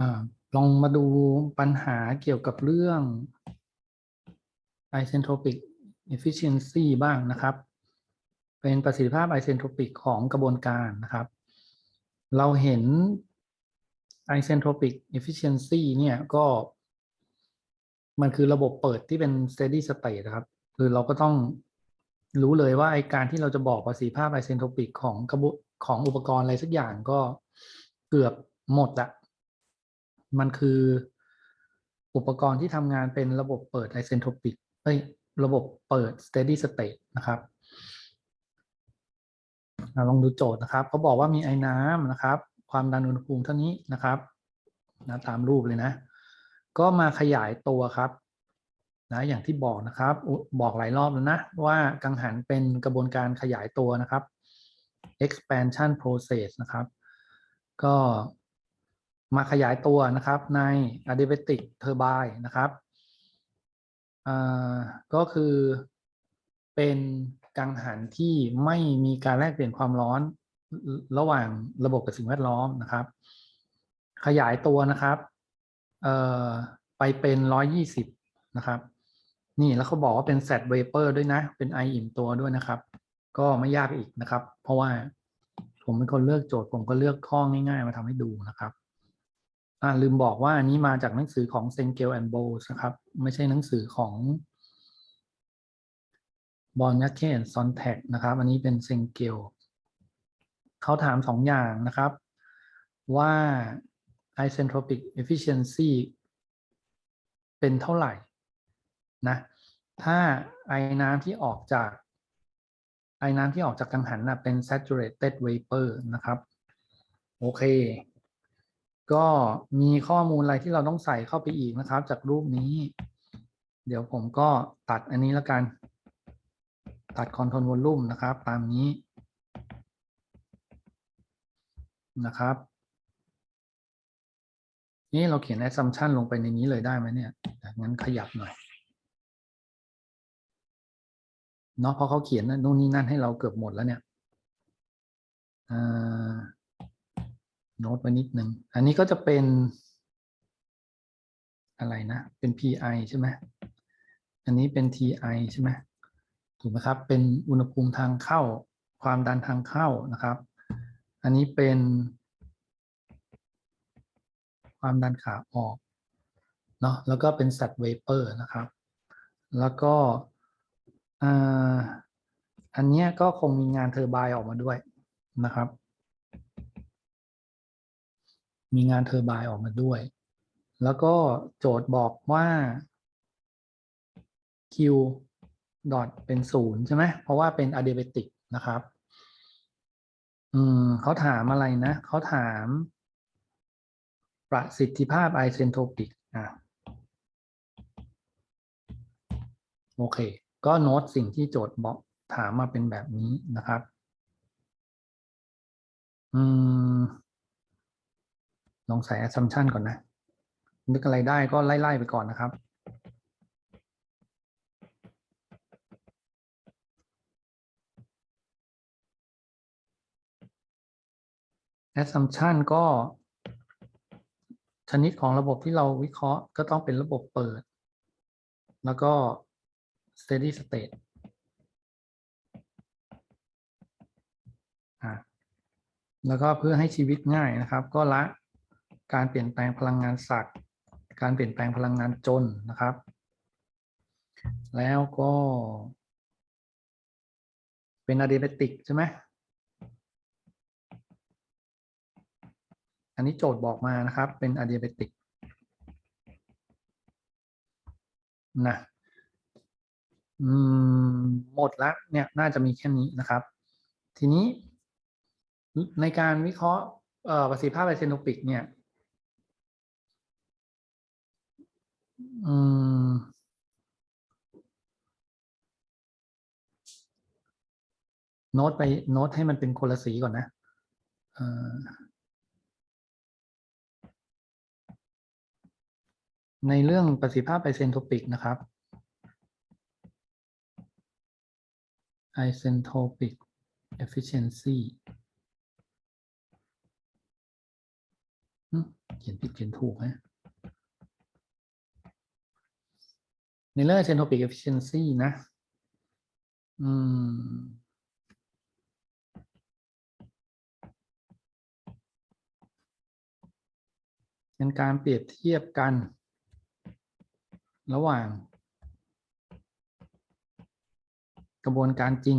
อลองมาดูปัญหาเกี่ยวกับเรื่อง isentropic efficiency บ้างนะครับ เป็นประสิทธิภาพ isentropic ของกระบวนการนะครับ เราเห็น isentropic efficiency เนี่ยก็ มันคือระบบเปิดที่เป็น steady state นะครับ คือเราก็ต้องรู้เลยว่าไอการที่เราจะบอกประสิทธิภาพ isentropic ของกระบวนของอุปกรณ์อะไรสักอย่างก็เกือบหมดละ มันคืออุปกรณ์ที่ทำงานเป็นระบบเปิด isentropic เอ้ยระบบเปิด steady state นะครับลองดูโจทย์นะครับเขาบอกว่ามีไอ้น้ำนะครับ ความดันอุณหภูมิเท่านี้นะครับนะตามรูปเลยนะ ก็มาขยายตัวครับนะอย่างที่บอกนะครับ บอกหลายรอบแล้วนะว่ากังหันเป็นกระบวนการขยายตัวนะครับ expansion process นะครับ ก็ มาขยายตัวนะครับใน adiabatic turbine นะครับอ่าก็คือเป็นกังหันที่ไม่มีการแลกเปลี่ยนความร้อนระหว่างระบบกับสิ่งแวดล้อมนะครับ ขยายตัวนะครับเอ่อไปเป็นร้อยยี่สิบนะครับ นี่แล้วเขาบอกว่าเป็น set vapor ด้วยนะ เป็นไออิ่มตัวด้วยนะครับ ก็ไม่ยากอีกนะครับ เพราะว่าผมเป็นคนเลือกโจทย์ผมก็เลือกข้อง่าย ๆ มาทำให้ดูนะครับ อ่าลืมบอกว่าอันนี้มาจากหนังสือของ s e n g e l and Bowles นะครับ ไม่ใช่หนังสือของบอลยักเคนซอนแท็กนะครับ อันนี้เป็นเซงเกลเขาถามสองอย่างนะครับ ว่า isentropic efficiency เป็นเท่าไหร่นะถ้าไอ้น้ำที่ออกจาก ไอ้น้ำที่ออกจากกังหันนะเป็น saturated vapor นะครับ โอเค ก็มีข้อมูลอะไรที่เราต้องใส่เข้าไปอีกนะครับ จากรูปนี้ เดี๋ยวผมก็ตัดอันนี้แล้วกัน ตัด control volume นะครับ ตามนี้นะครับ นี่เราเขียน assumption ลงไปในนี้เลยได้ไหมเนี่ยงั้นขยับหน่อยเนาะเพราะเขาเขียนนู่นนี่นั่นให้เราเกือบหมดแล้วเนี่ย โน้ตไว้นิดหนึ่ง อันนี้ก็จะเป็น อะไรนะ เป็น PI ใช่ไหม อันนี้เป็น TI ใช่ไหม ถูกไหมครับ เป็นอุณหภูมิทางเข้า ความดันทางเข้านะครับ อันนี้เป็น ความดันขาออก เนาะ แล้วก็เป็น set vapor นะครับ แล้วก็อันนี้ก็คงมีงานเทอร์ไบน์ออกมาด้วยนะครับ มีงานเทอร์ไบน์ออกมาด้วย แล้วก็โจทย์บอกว่า Q ดอทเป็นศูนย์ใช่ไหมเพราะว่าเป็น adiabatic นะครับ อืมเขาถามอะไรนะ เขาถาม ประสิทธิภาพ isentropic อะโอเค ก็โน้ตสิ่งที่โจทย์บอกถามมาเป็นแบบนี้นะครับ อืม ลองใส่ assumption ก่อนนะ นึกอะไรได้ก็ไล่ ๆ ไปก่อนนะครับ assumption ก็ชนิดของระบบที่เราวิเคราะห์ก็ต้องเป็นระบบเปิด แล้วก็ steady state อะแล้วก็เพื่อให้ชีวิตง่ายนะครับ ก็ละ การเปลี่ยนแปลงพลังงานสัตว์การเปลี่ยนแปลงพลังงานจนนะครับ แล้วก็ เป็นอะดีเบติกใช่ไหมอันนี้โจทย์บอกมานะครับเป็นอะดีเบติกนะหมดแล้วเนี่ยน่าจะมีแค่นี้นะครับ ทีนี้ในการวิเคราะห์ประสิทธิภาพไอเซโนปิกเนี่ย อืมโน้ตไปโน้ตให้มันเป็นคนละสีก่อนนะในเรื่องประสิทธิภาพไอเซนโทปิกนะครับ isentropic efficiency เขียนผิดเขียนถูกนะในเรื่อง isentropic efficiency นะ อืม เป็นการเปรียบเทียบกัน ระหว่าง กระบวนการจริง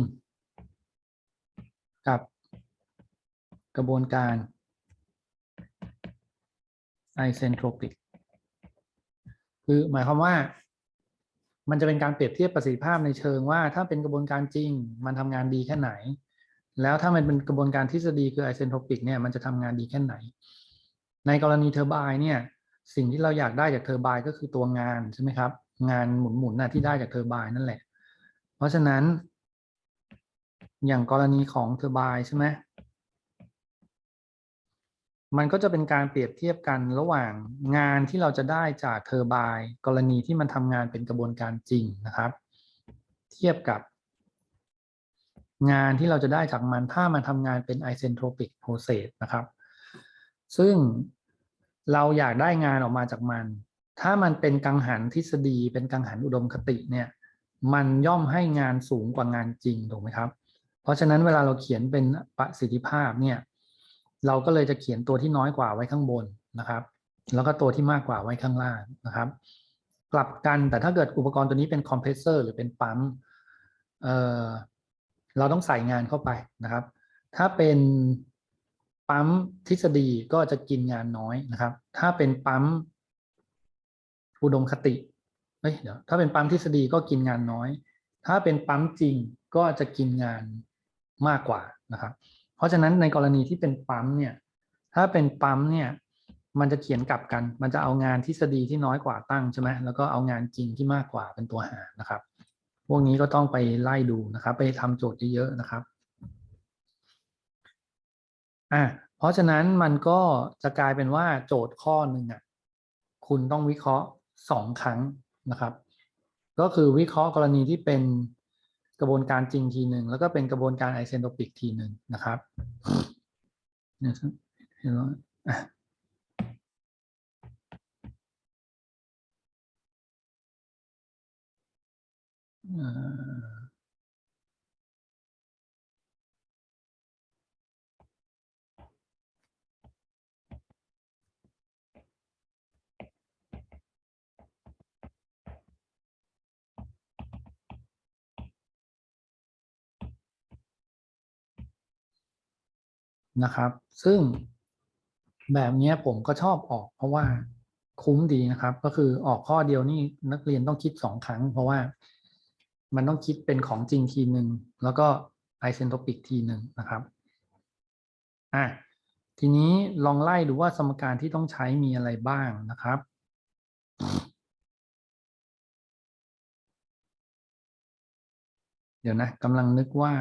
กับกระบวนการ isentropic คือหมายความว่า มันจะเป็นการเปรียบเทียบประสิทธิภาพในเชิงว่า ถ้าเป็นกระบวนการจริง มันทำงานดีแค่ไหน แล้วถ้ามันเป็นกระบวนการทฤษฎีคือ isentropic เนี่ยมันจะทำงานดีแค่ไหน ในกรณีเทอร์ไบน์เนี่ยสิ่งที่เราอยากได้จากเทอร์ไบน์ก็คือตัวงานใช่ไหมครับ งานหมุนๆนะที่ได้จากเทอร์ไบน์นั่นแหละ เพราะฉะนั้น อย่างกรณีของเทอร์ไบน์ใช่ไหม มันก็จะเป็นการเปรียบเทียบกันระหว่างงานที่เราจะได้จากเทอร์ไบน์กรณีที่มันทำงานเป็นกระบวนการจริงนะครับ เทียบกับ งานที่เราจะได้จากมันถ้ามันทำงานเป็น isentropic process นะครับ ซึ่งเราอยากได้งานออกมาจากมัน ถ้ามันเป็นกังหันทฤษฎี เป็นกังหันอุดมคติเนี่ย มันย่อมให้งานสูงกว่างานจริงถูกไหมครับ เพราะฉะนั้นเวลาเราเขียนเป็นประสิทธิภาพเนี่ย เราก็เลยจะเขียนตัวที่น้อยกว่าไว้ข้างบนนะครับ แล้วก็ตัวที่มากกว่าไว้ข้างล่างนะครับ กลับกันแต่ถ้าเกิดอุปกรณ์ตัวนี้เป็นคอมเพรสเซอร์หรือเป็นปั๊มเเราต้องใส่งานเข้าไปนะครับ ถ้าเป็นปั๊มทฤษฎีก็จะกินงานน้อยนะครับ ถ้าเป็นปั๊มอุดมคติเฮ้ยเดี๋ยวถ้าเป็นปั๊มทฤษฎีก็กินงานน้อย ถ้าเป็นปั๊มจริงก็จะกินงานมากกว่านะครับ เพราะฉะนั้นในกรณีที่เป็นปั๊มเนี่ย ถ้าเป็นปั๊มเนี่ย มันจะเขียนกลับกัน มันจะเอางานทฤษฎีที่น้อยกว่าตั้งใช่ไหมแล้วก็เอางานจริงที่มากกว่าเป็นตัวหานะครับ พวกนี้ก็ต้องไปไล่ดูนะครับ ไปทำโจทย์เยอะๆนะครับ อะเพราะฉะนั้นมันก็จะกลายเป็นว่าโจทย์ข้อหนึ่งอะ คุณต้องวิเคราะห์สองครั้งนะครับ ก็คือวิเคราะห์กรณีที่เป็น กระบวนการจริงทีหนึ่งแล้วก็เป็นกระบวนการไอเซนโทปิกทีหนึ่งนะครับเห็นไหมอ่า นะครับ ซึ่งแบบนี้ผมก็ชอบออก เพราะว่าคุ้มดีนะครับ ก็คือออกข้อเดียวนี่นักเรียนต้องคิดสองครั้ง เพราะว่ามันต้องคิดเป็นของจริงทีหนึ่งแล้วก็ไอเซนโทปิกทีหนึ่งนะครับอะทีนี้ลองไล่ดูว่าสมการที่ต้องใช้มีอะไรบ้างนะครับ เดี๋ยวนะกำลังนึกว่า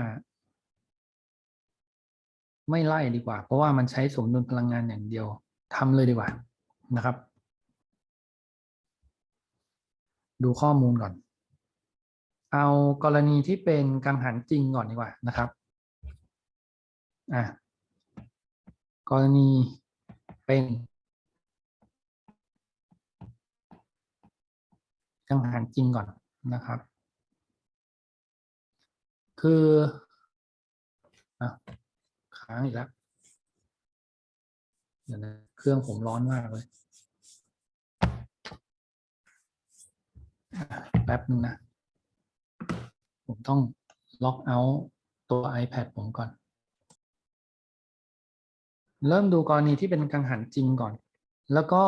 ไม่ไล่ดีกว่า เพราะว่ามันใช้สมดุลพลังงานอย่างเดียวทำเลยดีกว่านะครับ ดูข้อมูลก่อน เอากรณีที่เป็นกังหันจริงก่อนดีกว่านะครับอะกรณีเป็นกังหันจริงก่อนนะครับ คืออะ ค้างอีกแล้วเดี๋ยวนะเครื่องผมร้อนมากเลย แป๊บนึงนะ ผมต้องล็อกเอาตัว iPad ผมก่อน เริ่มดูกรณีที่เป็นกังหันจริงก่อน แล้วก็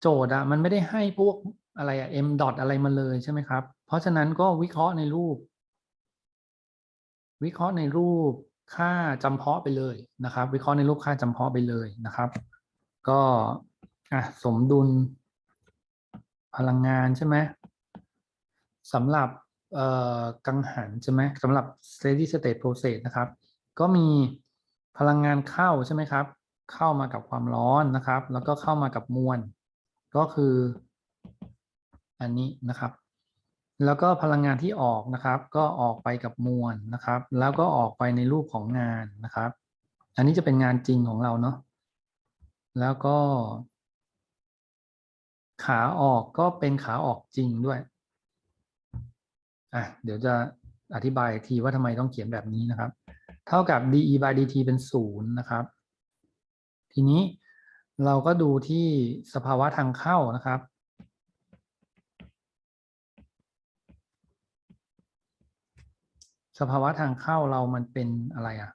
โจทย์อะมันไม่ได้ให้พวกอะไรอะ m dot อะไรมาเลยใช่ไหมครับ เพราะฉะนั้นก็วิเคราะห์ในรูป วิเคราะห์ในรูป ค่าจำเพาะไปเลยนะครับ วิเคราะห์ในรูปค่าจำเพาะไปเลยนะครับ ก็อะสมดุล พลังงานใช่ไหมสำหรับเอ่อกังหันใช่ไหมสำหรับ steady state process นะครับ ก็มีพลังงานเข้าใช่ไหมครับ เข้ามากับความร้อนนะครับ แล้วก็เข้ามากับมวล ก็คืออันนี้นะครับ แล้วก็พลังงานที่ออกนะครับ ก็ออกไปกับมวลนะครับ แล้วก็ออกไปในรูปของงานนะครับ อันนี้จะเป็นงานจริงของเราเนาะแล้วก็ ขาออกก็เป็นขาออกจริงด้วยอะเดี๋ยวจะอธิบายทีว่าทำไมต้องเขียนแบบนี้นะครับ เท่ากับ de by dt เป็นศูนย์นะครับ ทีนี้เราก็ดูที่สภาวะทางเข้านะครับ สภาวะทางเข้าเรามันเป็นอะไรอะ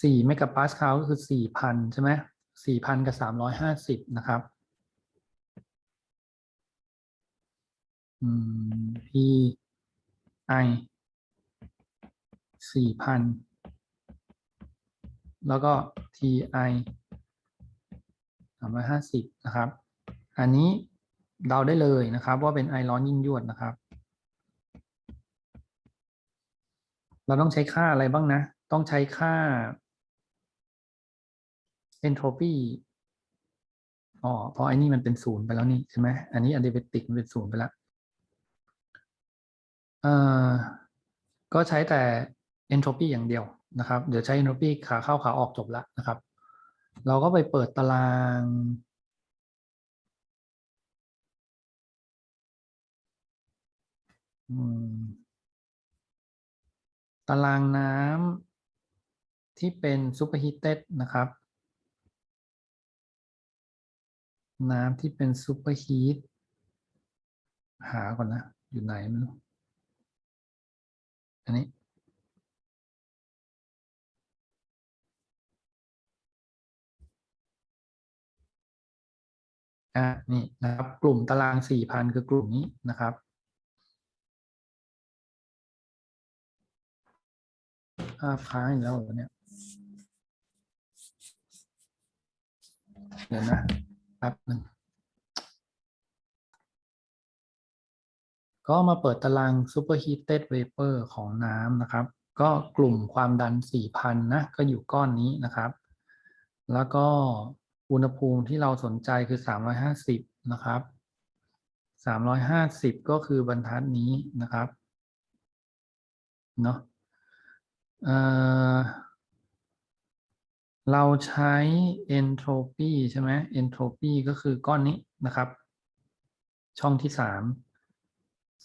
สี่เมกะปาสคาลก็คือสี่พันใช่ไหมสี่พันกับสามร้อยห้าสิบนะครับ อืม P I สี่พันแล้วก็ T I สามร้อยห้าสิบนะครับ อันนี้เดาได้เลยนะครับ ว่าเป็นไอร้อนยิ่งยวดนะครับ เราต้องใช้ค่าอะไรบ้างนะ ต้องใช้ค่า entropy อ๋อเพราะไอ้นี่มันเป็นศูนย์ไปแล้วนี่ใช่ไหมอันนี้ adiabatic มันเป็นศูนย์ไปแล้วเอ่อก็ใช้แต่ entropy อย่างเดียวนะครับ เดี๋ยวใช้ entropy ขาเข้าขาออกจบล้วนะครับ เราก็ไปเปิดตาราง อืม ตารางน้ำที่เป็น superheated นะครับ น้ำที่เป็น superheat หาก่อนนะ อยู่ไหนไม่รู้อันนี้ อะนี่นะครับ กลุ่มตารางสี่พันคือกลุ่มนี้นะครับ ภาพค้างอีกแล้วเหรอเนี่ยเดี๋ยวนะแป๊บหนึ่งก็มาเปิดตาราง superheated vapor ของน้ำนะครับ ก็กลุ่มความดัน 4,000 นะ ก็อยู่ก้อนนี้นะครับ แล้วก็อุณหภูมิที่เราสนใจคือ 350 นะครับ 350 ก็คือบรรทัดนี้นะครับ เนาะ เราใช้ entropy ใช่ไหม entropy ก็คือก้อนนี้นะครับ ช่องที่สาม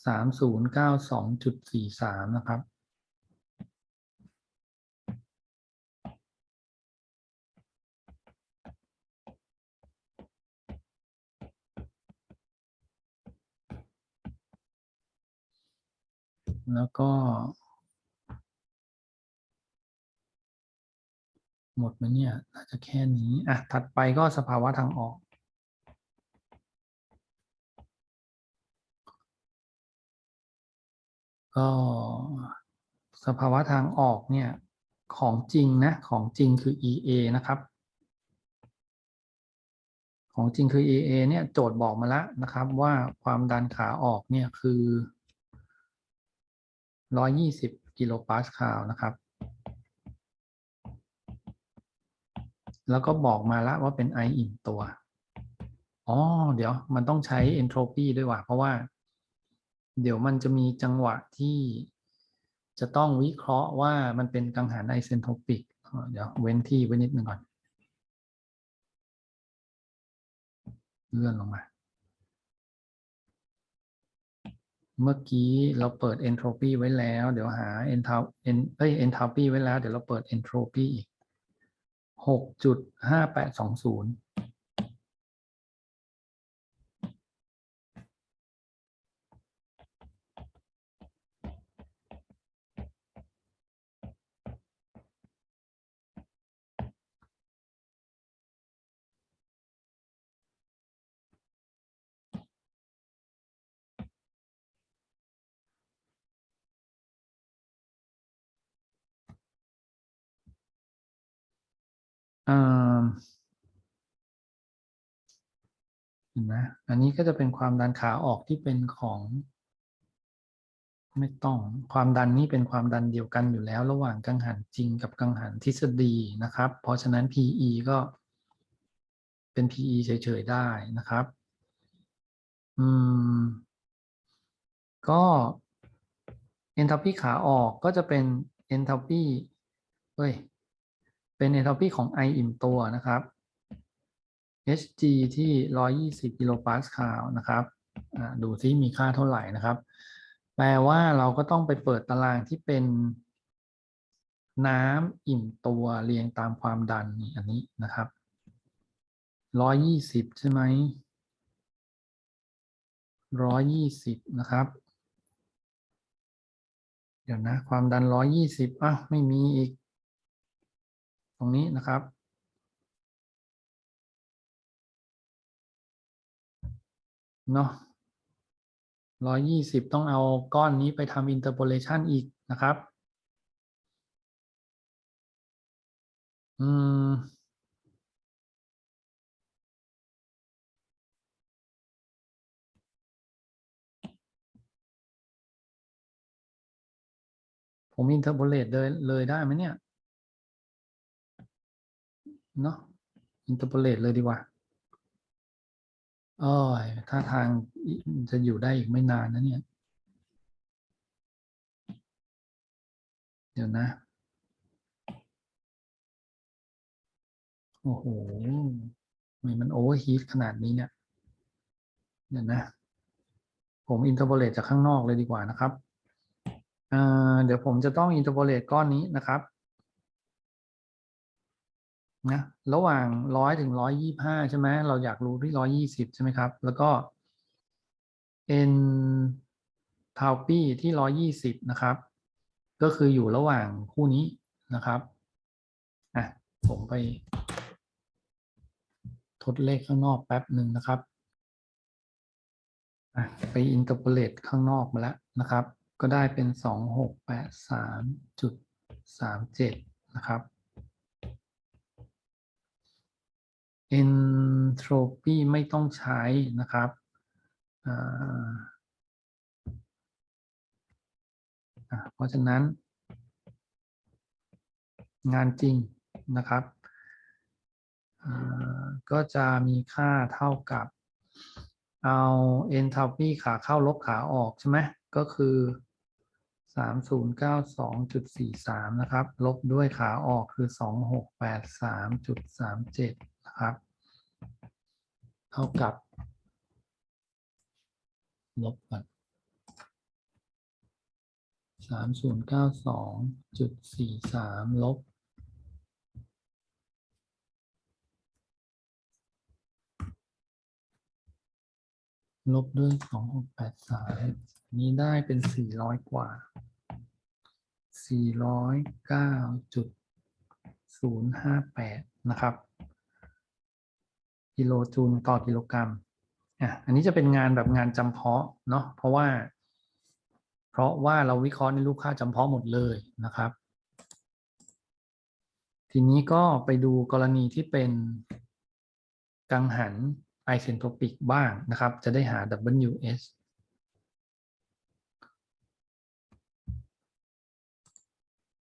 สามศูนย์เก้าสองจุดสี่สามนะครับ แล้วก็ หมดไหมเนี่ยน่าจะแค่นี้อะถัดไปก็สภาวะทางออก ก็สภาวะทางออกเนี่ยของจริงนะของจริงคือ EA นะครับ ของจริงคือ EA เนี่ยโจทย์บอกมาแล้วนะครับ ว่าความดันขาออกเนี่ยคือ 120 กิโลปาสคาลนะครับ แล้วก็บอกมาล้วว่าเป็น I อิ่มตัว อ๋อ เดี๋ยวมันต้องใช้ entropy ด้วยว่ะ เพราะว่า เดี๋ยวมันจะมีจังหวะที่จะต้องวิเคราะห์ว่ามันเป็นกังหันไอเซนโทปิก เดี๋ยวเว้นที่ไว้นิดนึงก่อน เลื่อนลงมา เมื่อกี้เราเปิด entropy ไว้แล้ว เดี๋ยวหา ental en เอ้ย enthalpy ไว้แล้ว เดี๋ยวเราเปิด entropy อีก หกจุดห้าแปดสองศูนย์ เห็นไหมอันนี้ก็จะเป็นความดันขาออกที่เป็นของ ไม่ต้องความดันนี้เป็นความดันเดียวกันอยู่แล้วระหว่างกังหันจริงกับกังหันทฤษฎีนะครับ เพราะฉะนั้น PE ก็เป็น PE เฉยๆได้นะครับ อืม ก็ enthalpy ขาออกก็จะเป็น enthalpy เฮ้ย เป็น enthalpy ของ I อิ่มตัวนะครับ Hg ที่ 120 กิโลปาสคาลนะครับดูซิมีค่าเท่าไหร่นะครับ แปลว่าเราก็ต้องไปเปิดตารางที่เป็นน้ำอิ่มตัวเรียงตามความดันนี่อันนี้นะครับ 120 ใช่ไหม 120 นะครับ เดี๋ยวนะ ความดัน 120อ้าวไม่มีอีก ตรงนี้นะครับ เนาะร้อยยี่สิบต้องเอาก้อนนี้ไปทำ interpolation อีกนะครับ อืม ผม interpolate เลยเลยได้ไหมเนี่ย เนาะ interpolate เลยดีกว่าอ้ยถ้าทางจะอยู่ได้อีกไม่นานนะเนี่ย เดี๋ยวนะ โอ้โหทำไมมันโอเวอร์ฮีทขนาดนี้เนี่ย เดี๋ยวนะ ผมอินเทอร์โพเลตจากข้างนอกเลยดีกว่านะครับเอ่อเดี๋ยวผมจะต้องอินเทอร์โพเลตก้อนนี้นะครับ นะระหว่างร้อยถึงร้อยยี่ห้าใช่ไหมเราอยากรู้ที่ร้อยยี่สิบใช่ไหมครับ แล้วก็ n ทาวปี้ที่ร้อยยี่สิบนะครับ ก็คืออยู่ระหว่างคู่นี้นะครับอะผมไป ทดเลขข้างนอกแป๊บหนึ่งนะครับอะไปอินเตอร์โพเลตข้างนอกมาแล้วนะครับ ก็ได้เป็นสองหกแปดสามจุดสามเจ็ดนะครับ entropy ไม่ต้องใช้นะครับเพราะฉะนั้น งานจริงนะครับ ก็จะมีค่าเท่ากับ เอา entropy ขาเข้าลบขาออกใช่ไหมก็คือ 3092.43 นะครับ ลบด้วยขาออกคือ 2683.37 คเท่ากับ ลบกันสามศูนย์เก้าสองจุดสี่สามลบลบด้วยสองหกแปดสามนี้ได้เป็นสี่ร้อยกว่าสี่ร้อยเก้าจุดศูนย์ห้าแปดนะครับ กิโลจูลต่อกิโลกรัมอะอันนี้จะเป็นงานแบบงานจำเพาะเนาะเพราะว่า เพราะว่าเราวิเคราะห์ในลูกค่าจำเพาะหมดเลยนะครับ ทีนี้ก็ไปดูกรณีที่เป็นกังหันไอเซนโทรปิกบ้างนะครับ จะได้หา WS